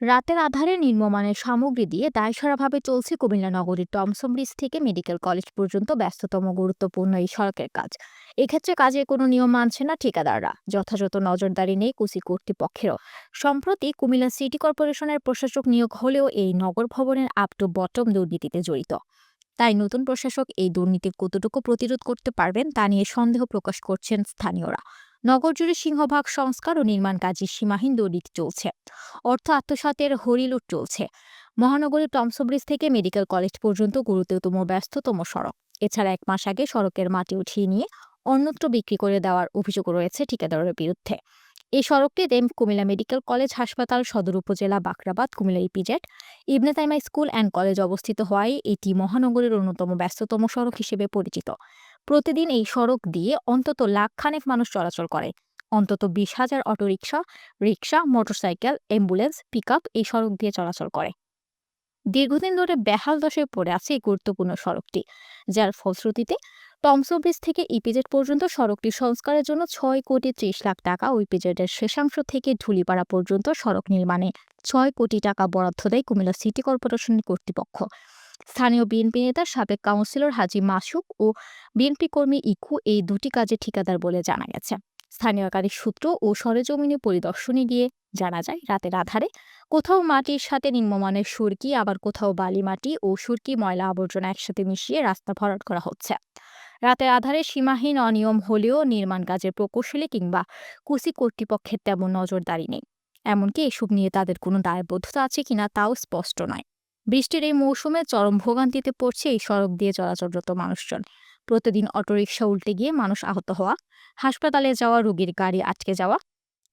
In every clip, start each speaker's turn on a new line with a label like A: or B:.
A: রাতের আধারে নিম্নমানের সামগ্রী দিয়ে দায়সারাভাবে চলছে কুমিল্লা নগরীর টমসম ব্রিজ থেকে মেডিকেল কলেজ পর্যন্ত ব্যস্ততম গুরুত্বপূর্ণ এই সড়কের কাজ। এক্ষেত্রে কাজে কোনো নিয়ম মানছে না ঠিকাদাররা। যথাযথ নজরদারি নেই কুসি কর্তৃপক্ষেরও। সম্প্রতি কুমিল্লা সিটি কর্পোরেশনের প্রশাসক নিয়োগ হলেও এই নগর ভবনের আপ টু বটম দুর্নীতিতে জড়িত। তাই নতুন প্রশাসক এই দুর্নীতির কতটুকু প্রতিরোধ করতে পারবেন তা নিয়ে সন্দেহ প্রকাশ করছেন স্থানীয়রা। নগর জুড়ে সিংহভাগ সংস্কার ও নির্মাণ কাজে সীমাহীন দুর্নীতি চলছে। অর্থ আত্মসাতের হরিলুট চলছে। মহানগরীর টমসব্রিজ থেকে মেডিকেল কলেজ পর্যন্ত গুরুত্বতম ব্যস্ততম সড়ক। এছাড়া এক মাস আগে সড়কের মাটি উঠিয়ে নিয়ে অন্যত্র বিক্রি করে দেওয়ার অভিযোগ রয়েছে ঠিকাদারের বিরুদ্ধে। এই দেম কুমিল্লা মেডিকেল কলেজ হাসপাতাল, সদর উপজেলা Bakrabad Comilla EPZ Ibne Taima school and college অবস্থিত হওয়ায় এটি মহানগরের অন্যতম ব্যস্ততম সড়ক হিসেবে পরিচিত। প্রতিদিন এই সড়ক দিয়ে অন্তত লাখখানেক মানুষ চলাচল করে। অন্তত বিশ হাজার auto rickshaw rickshaw motorcycle, ambulance pick এই সড়ক দিয়ে চলাচল করে। দীর্ঘদিন ধরে বেহাল দশায় পড়ে আছে এই গুরুত্বপূর্ণ সড়কটি। যার ফলশ্রুতিতে টমসো ব্রিজ থেকে ইপিজেড পর্যন্ত সড়কটি সংস্কারের জন্য ছয় কোটি ত্রিশ লাখ টাকা ও ইপিজেডের শেষাংশ থেকে ঢুলিপাড়া পর্যন্ত সড়ক নির্মাণে ছয় কোটি টাকা বরাদ্দ দেয় কুমিল্লা সিটি কর্পোরেশনের কর্তৃপক্ষ। স্থানীয় বিএনপি নেতা, সাবেক কাউন্সিলর হাজি মাসুক ও বিএনপি কর্মী ইকু এই দুটি কাজে ঠিকাদার বলে জানা গেছে। স্থানীয় একাধিক সূত্র ও সরেজমিনে পরিদর্শনে গিয়ে জানা যায়, রাতের আধারে কোথাও মাটির সাথে নিম্নমানের সুরকি, আবার কোথাও বালি মাটি ও সুরকি ময়লা আবর্জনা একসাথে মিশিয়ে রাস্তা ভরাট করা হচ্ছে। রাতের আধারে সীমাহীন অনিয়ম হলেও নির্মাণ কাজের প্রকৌশলী কিংবা কুসি কর্তৃপক্ষের তেমন নজরদারি নেই। এমনকি এসব নিয়ে তাদের কোনো দায়বদ্ধতা আছে কিনা তাও স্পষ্ট নয়। বৃষ্টির এই মৌসুমে চরম ভোগান্তিতে পড়ছে এই সড়ক দিয়ে চলাচলরত মানুষজন। প্রতিদিন অটোরিকশা উল্টে গিয়ে মানুষ আহত হওয়া, হাসপাতালে যাওয়া, রোগীর গাড়ি আটকে যাওয়া,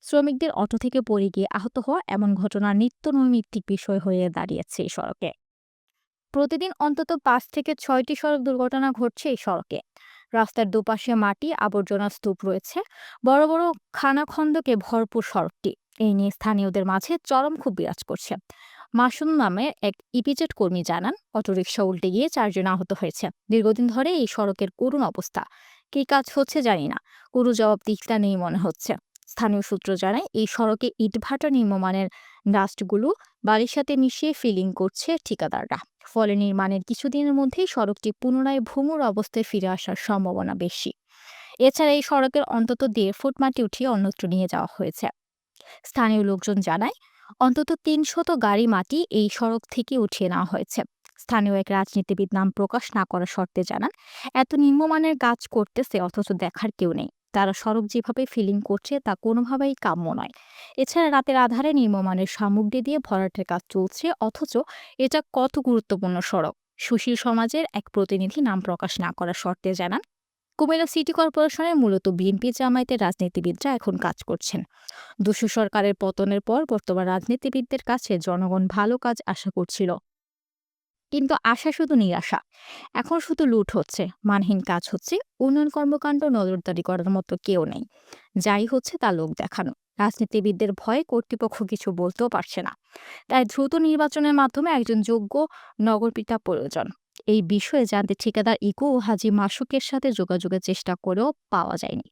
A: শ্রমিকদের অটো থেকে পড়ে গিয়ে আহত হওয়া এমন ঘটনা নিত্য নৈমিত্তিক বিষয় হয়ে দাঁড়িয়েছে এই সড়কে। প্রতিদিন অন্তত পাঁচ থেকে ছয়টি সড়ক দুর্ঘটনা ঘটছে এই সড়কে। রাস্তার দুপাশে মাটি, আবর্জনা স্তূপ রয়েছে। বড় বড় খানাখন্দকে ভরপুর সড়কটি। এই নিয়ে স্থানীয়দের মাঝে চরম ক্ষোভ বিরাজ করছে। মাসুম নামে এক ইপিজেড কর্মী জানান, অটোরিকশা উল্টে গিয়ে চারজন আহত হয়েছে। দীর্ঘদিন ধরে এই সড়কের করুণ অবস্থা। কি কাজ হচ্ছে জানি না। কোনো জবাব দিকটা নেই মনে হচ্ছে। স্থানীয় সূত্র জানায়, এই সড়কে ইটভাটা নির্মমানের ডাস্টগুলো বালির সাথে মিশিয়ে ফিলিং করছে ঠিকাদাররা। ফলে নির্মাণের কিছুদিনের মধ্যেই সড়কটি পুনরায় ভূমুর অবস্থায় ফিরে আসার সম্ভাবনা বেশি। এছাড়া এই সড়কের অন্তত দেড় ফুট মাটি উঠিয়ে অন্যত্র নিয়ে যাওয়া হয়েছে। স্থানীয় লোকজন জানায় অন্তত তিনশত গাড়ি মাটি এই সড়ক থেকে উঠিয়ে নেওয়া হয়েছে। স্থানীয় এক রাজনীতিবিদ নাম প্রকাশ না করার শর্তে জানান, এত নিম্নমানের কাজ করতেছে, অথচ দেখার কেউ নেই। তারা সড়ক যেভাবে ফিলিং করছে, তা কোনোভাবেই কাম্য নয়। এছাড়া রাতের আধারে নিম্নমানের সামগ্রী দিয়ে ভরাটের কাজ চলছে, অথচ এটা কত গুরুত্বপূর্ণ সড়ক? সুশীল সমাজের এক প্রতিনিধি নাম প্রকাশ না করার শর্তে জানান কুমিল্লা সিটি কর্পোরেশনের মূলত বিএনপি জামায়াতের রাজনীতিবিদরা এখন কাজ করছেন। দুশো সরকারের পতনের পর বর্তমান রাজনীতিবিদদের কাছে জনগণ ভালো কাজ আশা করছিল। কিন্তু আশা শুধু নিরাশা। এখন শুধু লুট হচ্ছে, মানহীন কাজ হচ্ছে, উন্নয়ন কর্মকাণ্ড নজরদারি করার মতো কেউ নেই। যাই হচ্ছে তা লোক দেখানো। রাজনীতিবিদদের ভয়ে কর্তৃপক্ষ কিছু বলতেও পারছে না। তাই দ্রুত নির্বাচনের মাধ্যমে একজন যোগ্য নগরপিতা প্রয়োজন। এই বিষয়ে জানতে ঠিকাদার ইকো ও হাজি মাসুকের সাথে যোগাযোগের চেষ্টা করেও পাওয়া যায়নি।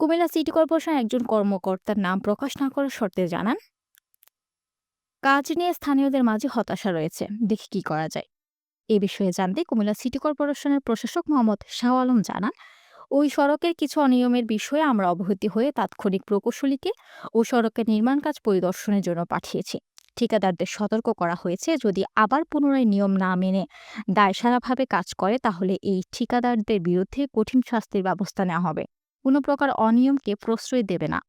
A: কুমিল্লা সিটি কর্পোরেশন একজন কর্মকর্তার নাম প্রকাশ না করার শর্তে জানান, কাজ নিয়ে স্থানীয়দের মাঝে হতাশা রয়েছে, দেখি কি করা যায়। এ বিষয়ে জানতে কুমিল্লা সিটি কর্পোরেশনের প্রশাসক মোহাম্মদ শাহ আলম জানান, ওই সড়কের কিছু অনিয়মের বিষয়ে আমরা অবহিত হয়ে তাৎক্ষণিক প্রকৌশলীকে ও সড়কের নির্মাণ কাজ পরিদর্শনের জন্য পাঠিয়েছি। ঠিকাদারদের সতর্ক করা হয়েছে। যদি আবার পুনরায় নিয়ম না মেনে দায়সারাভাবে কাজ করে, তাহলে এই ঠিকাদারদের বিরুদ্ধে কঠিন শাস্তির ব্যবস্থা নেওয়া হবে। কোনো প্রকার অনিয়মকে প্রশ্রয় দেবে না।